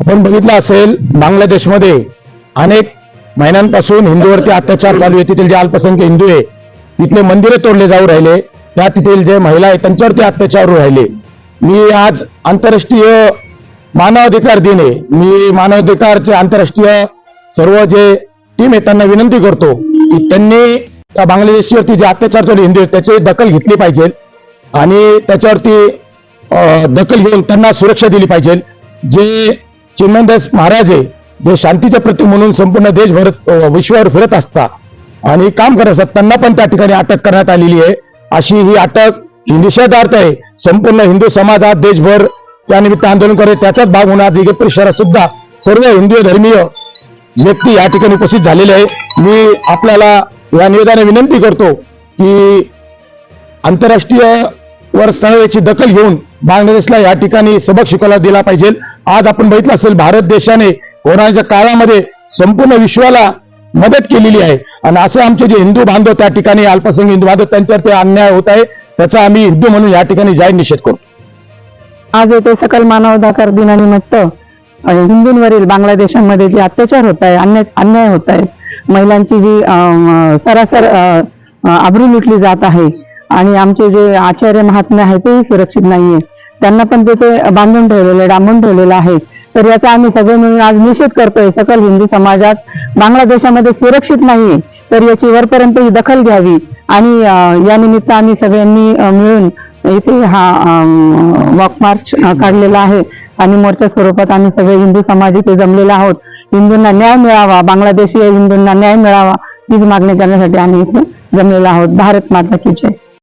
आपण बघितलं असेल बांगलादेशमध्ये अनेक महिन्यांपासून हिंदूवरती अत्याचार चालू आहे. तिथील जे अल्पसंख्य हिंदू आहे तिथले मंदिरे तोडले जाऊ राहिले. त्या तिथील जे महिला आहे त्यांच्यावरती अत्याचार होऊ राहिले. मी आज आंतरराष्ट्रीय मानवाधिकार दिन आहे. मी मानवाधिकारचे आंतरराष्ट्रीय सर्व जे टीम आहे त्यांना विनंती करतो की त्यांनी त्या बांगलादेशीवरती जे अत्याचार चालू हिंदू आहेत, त्याची दखल घेतली पाहिजे. आणि त्याच्यावरती अं, दखल घेऊन त्यांना सुरक्षा दिली पाहिजे. जे चिन्मयदास महाराज आहे जे शांतीचे प्रतीक म्हणून संपूर्ण देशभर विश्वावर फिरत असतात आणि काम करत असतात त्यांना पण त्या ठिकाणी अटक करण्यात आलेली आहे. अशी ही अटक ही निषेधार्थ आहे. संपूर्ण हिंदू समाज आज देशभर त्यानिमित्त आंदोलन करत त्याचाच भाग होणार आज परिसरात सुद्धा सर्व हिंदू धर्मीय व्यक्ती या ठिकाणी उपस्थित झालेले आहे मी आपल्याला या निवेदनाने विनंती करतो की आंतरराष्ट्रीय वर याची दखल घेऊन बांगलादेशला या ठिकाणी सबक शिकवला दिला पाहिजे. आज आपण बघितलं असेल भारत देशाने कोरोनाच्या काळामध्ये संपूर्ण विश्वाला मदत केलेली आहे. आणि असे आमचे जे हिंदू बांधव त्या ठिकाणी अल्पसंख्य हिंदू बांधव त्यांच्यावर ते अन्याय होत आहे. त्याचा आम्ही हिंदू म्हणून या ठिकाणी जाहीर निषेध करू. आज येथे सकल मानवधाकार दिनानिमित्त हिंदूंवरील बांगलादेशामध्ये जे अत्याचार होत आहे अन्याय अन्याय होत आहे महिलांची जी सरासर अ, आबरू लुटली जात आहे आणि आमचे जे आचार्य महात्मे आहेत तेही सुरक्षित नाहीये. त्यांना पण तिथे बांधून ठेवलेलं डांबून ठेवलेलं आहे तर याचा आम्ही सगळे मिळून आज निषेध करतोय सकल हिंदू समाजात. बांगलादेशामध्ये सुरक्षित नाहीये तर याची वरपर्यंत ही दखल घ्यावी. आणि या निमित्त आम्ही सगळ्यांनी मिळून इथे हा वॉक मार्च काढलेला आहे. आणि मोर्चा स्वरूपात आम्ही सगळे हिंदू समाज इथे जमलेला आहोत. हिंदूंना न्याय मिळावा बांगलादेशी हिंदूंना न्याय मिळावा हीच मागणी करण्यासाठी आम्ही इथे जमलेलो आहोत. भारत माता की जय.